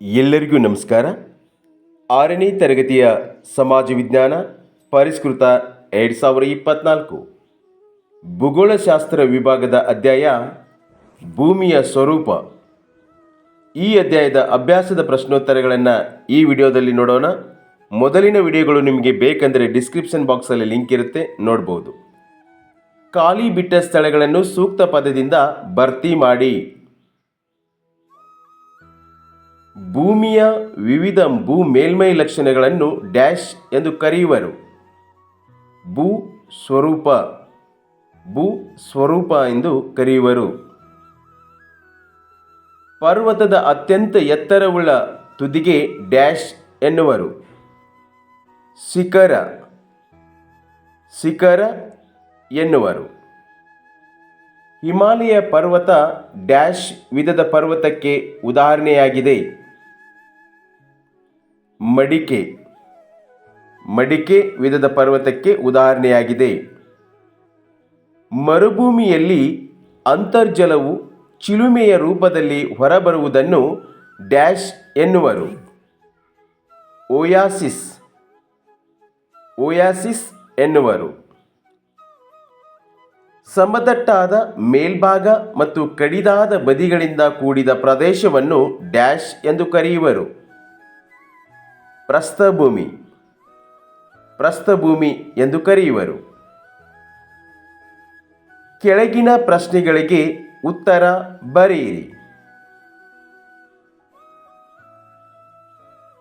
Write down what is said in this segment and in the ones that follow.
ಎಲ್ಲರಿಗೂ ನಮಸ್ಕಾರ. ಆರನೇ ತರಗತಿಯ ಸಮಾಜ ವಿಜ್ಞಾನ ಪರಿಷ್ಕೃತ ಎರಡು ಸಾವಿರ ಇಪ್ಪತ್ನಾಲ್ಕು. ಭೂಗೋಳಶಾಸ್ತ್ರ ವಿಭಾಗದ ಅಧ್ಯಾಯ ಭೂಮಿಯ ಸ್ವರೂಪ. ಈ ಅಧ್ಯಾಯದ ಅಭ್ಯಾಸದ ಪ್ರಶ್ನೋತ್ತರಗಳನ್ನು ಈ ವಿಡಿಯೋದಲ್ಲಿ ನೋಡೋಣ. ಮೊದಲಿನ ವಿಡಿಯೋಗಳು ನಿಮಗೆ ಬೇಕೆಂದರೆ ಡಿಸ್ಕ್ರಿಪ್ಷನ್ ಬಾಕ್ಸಲ್ಲಿ ಲಿಂಕ್ ಇರುತ್ತೆ, ನೋಡ್ಬೋದು. ಖಾಲಿ ಬಿಟ್ಟ ಸ್ಥಳಗಳನ್ನು ಸೂಕ್ತ ಪದದಿಂದ ಭರ್ತಿ ಮಾಡಿ. ಭೂಮಿಯ ವಿವಿಧ ಭೂ ಮೇಲ್ಮೈ ಲಕ್ಷಣಗಳನ್ನು ಡ್ಯಾಶ್ ಎಂದು ಕರೆಯುವರು. ಭೂ ಸ್ವರೂಪ ಭೂ ಸ್ವರೂಪ ಎಂದು ಕರೆಯುವರು. ಪರ್ವತದ ಅತ್ಯಂತ ಎತ್ತರವುಳ್ಳ ತುದಿಗೆ ಡ್ಯಾಶ್ ಎನ್ನುವರು. ಶಿಖರ ಶಿಖರ ಎನ್ನುವರು. ಹಿಮಾಲಯ ಪರ್ವತ ಡ್ಯಾಶ್ ವಿಧದ ಪರ್ವತಕ್ಕೆ ಉದಾಹರಣೆಯಾಗಿದೆ. ಮಡಿಕೆ. ಮಡಿಕೆ ವಿಧದ ಪರ್ವತಕ್ಕೆ ಉದಾಹರಣೆಯಾಗಿದೆ. ಮರುಭೂಮಿಯಲ್ಲಿ ಅಂತರ್ಜಲವು ಚಿಲುಮೆಯ ರೂಪದಲ್ಲಿ ಹೊರಬರುವುದನ್ನು ಡ್ಯಾಶ್ ಎನ್ನುವರು. ಓಯಾಸಿಸ್. ಓಯಾಸಿಸ್ ಎನ್ನುವರು. ಸಮತಟ್ಟಾದ ಮೇಲ್ಭಾಗ ಮತ್ತು ಕಡಿದಾದ ಬದಿಗಳಿಂದ ಕೂಡಿದ ಪ್ರದೇಶವನ್ನು ಡ್ಯಾಶ್ ಎಂದು ಕರೆಯುವರು. ಪ್ರಸ್ಥಭೂಮಿ. ಪ್ರಸ್ಥಭೂಮಿ ಎಂದು ಕರೆಯುವರು. ಕೆಳಗಿನ ಪ್ರಶ್ನೆಗಳಿಗೆ ಉತ್ತರ ಬರೆಯಿರಿ.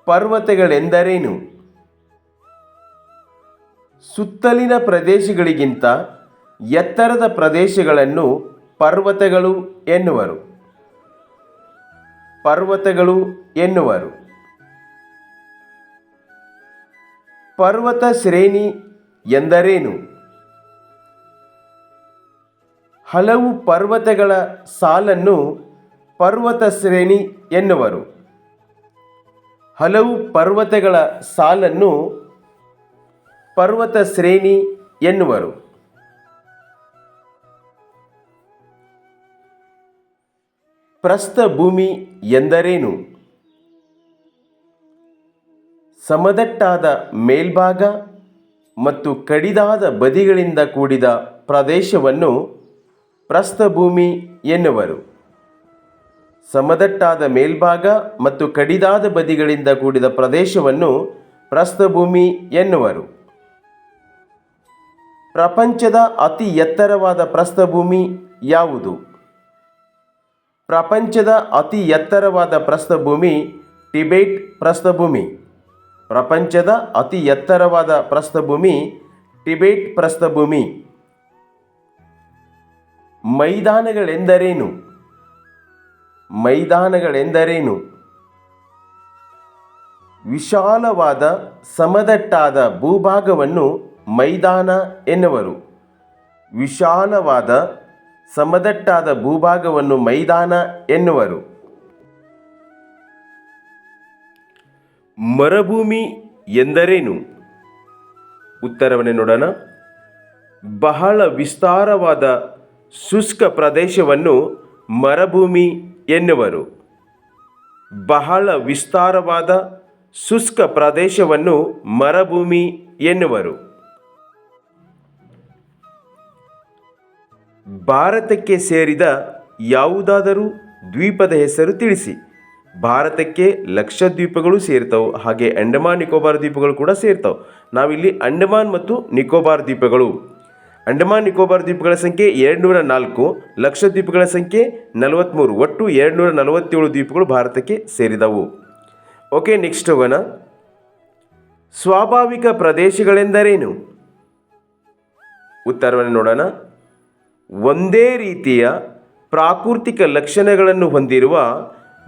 ಪರ್ವತಗಳೆಂದರೇನು? ಸುತ್ತಲಿನ ಪ್ರದೇಶಗಳಿಗಿಂತ ಎತ್ತರದ ಪ್ರದೇಶಗಳನ್ನು ಪರ್ವತಗಳು ಎನ್ನುವರು. ಪರ್ವತಗಳು ಎನ್ನುವರು. ಪರ್ವತ ಶ್ರೇಣಿ ಎಂದರೇನು? ಹಲವು ಪರ್ವತಗಳ ಸಾಲನ್ನು ಪರ್ವತ ಶ್ರೇಣಿ ಎನ್ನುವರು. ಹಲವು ಪರ್ವತಗಳ ಸಾಲನ್ನು ಪರ್ವತ ಶ್ರೇಣಿ ಎನ್ನುವರು. ಪ್ರಸ್ಥಭೂಮಿ ಎಂದರೇನು? ಸಮದಟ್ಟಾದ ಮೇಲ್ಭಾಗ ಮತ್ತು ಕಡಿದಾದ ಬದಿಗಳಿಂದ ಕೂಡಿದ ಪ್ರದೇಶವನ್ನು ಪ್ರಸ್ಥಭೂಮಿ ಎನ್ನುವರು. ಸಮದಟ್ಟಾದ ಮೇಲ್ಭಾಗ ಮತ್ತು ಕಡಿದಾದ ಬದಿಗಳಿಂದ ಕೂಡಿದ ಪ್ರದೇಶವನ್ನು ಪ್ರಸ್ಥಭೂಮಿ ಎನ್ನುವರು. ಪ್ರಪಂಚದ ಅತಿ ಎತ್ತರವಾದ ಪ್ರಸ್ಥಭೂಮಿ ಯಾವುದು? ಪ್ರಪಂಚದ ಅತಿ ಎತ್ತರವಾದ ಪ್ರಸ್ಥಭೂಮಿ ಟಿಬೆಟ್ ಪ್ರಸ್ಥಭೂಮಿ. ಪ್ರಪಂಚದ ಅತಿ ಎತ್ತರವಾದ ಪ್ರಸ್ಥಭೂಮಿ ಟಿಬೆಟ್ ಪ್ರಸ್ಥಭೂಮಿ. ಮೈದಾನಗಳೆಂದರೇನು? ಮೈದಾನಗಳೆಂದರೇನು? ವಿಶಾಲವಾದ ಸಮದಟ್ಟಾದ ಭೂಭಾಗವನ್ನು ಮೈದಾನ ಎನ್ನುವರು. ವಿಶಾಲವಾದ ಸಮದಟ್ಟಾದ ಭೂಭಾಗವನ್ನು ಮೈದಾನ ಎನ್ನುವರು. ಮರುಭೂಮಿ ಎಂದರೇನು? ಉತ್ತರವನ್ನೇ ನೋಡೋಣ. ಬಹಳ ವಿಸ್ತಾರವಾದ ಶುಷ್ಕ ಪ್ರದೇಶವನ್ನು ಮರಭೂಮಿ ಎನ್ನುವರು. ಬಹಳ ವಿಸ್ತಾರವಾದ ಶುಷ್ಕ ಪ್ರದೇಶವನ್ನು ಮರಭೂಮಿ ಎನ್ನುವರು. ಭಾರತಕ್ಕೆ ಸೇರಿದ ಯಾವುದಾದರೂ ದ್ವೀಪದ ಹೆಸರು ತಿಳಿಸಿ. ಭಾರತಕ್ಕೆ ಲಕ್ಷದ್ವೀಪಗಳು ಸೇರ್ತವೆ. ಹಾಗೆ ಅಂಡಮಾನ್ ನಿಕೋಬಾರ್ ದ್ವೀಪಗಳು ಕೂಡ ಸೇರ್ತವೆ. ನಾವಿಲ್ಲಿ ಅಂಡಮಾನ್ ಮತ್ತು ನಿಕೋಬಾರ್ ದ್ವೀಪಗಳು. ಅಂಡಮಾನ್ ನಿಕೋಬಾರ್ ದ್ವೀಪಗಳ ಸಂಖ್ಯೆ ಎರಡುನೂರ ನಾಲ್ಕು ಲಕ್ಷದ್ವೀಪಗಳ ಸಂಖ್ಯೆ ನಲವತ್ತ್ಮೂರು ಒಟ್ಟು ಎರಡುನೂರ ನಲವತ್ತೇಳು ದ್ವೀಪಗಳು ಭಾರತಕ್ಕೆ ಸೇರಿದವು. ಓಕೆ, ನೆಕ್ಸ್ಟ್ ಹೋಗೋಣ. ಸ್ವಾಭಾವಿಕ ಪ್ರದೇಶಗಳೆಂದರೇನು? ಉತ್ತರವನ್ನು ನೋಡೋಣ. ಒಂದೇ ರೀತಿಯ ಪ್ರಾಕೃತಿಕ ಲಕ್ಷಣಗಳನ್ನು ಹೊಂದಿರುವ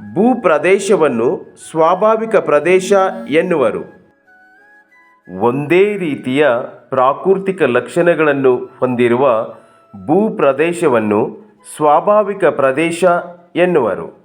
ಭೂಪ್ರದೇಶವನ್ನು ಸ್ವಾಭಾವಿಕ ಪ್ರದೇಶ ಎನ್ನುವರು. ಒಂದೇ ರೀತಿಯ ಪ್ರಾಕೃತಿಕ ಲಕ್ಷಣಗಳನ್ನು ಹೊಂದಿರುವ ಭೂಪ್ರದೇಶವನ್ನು ಸ್ವಾಭಾವಿಕ ಪ್ರದೇಶ ಎನ್ನುವರು.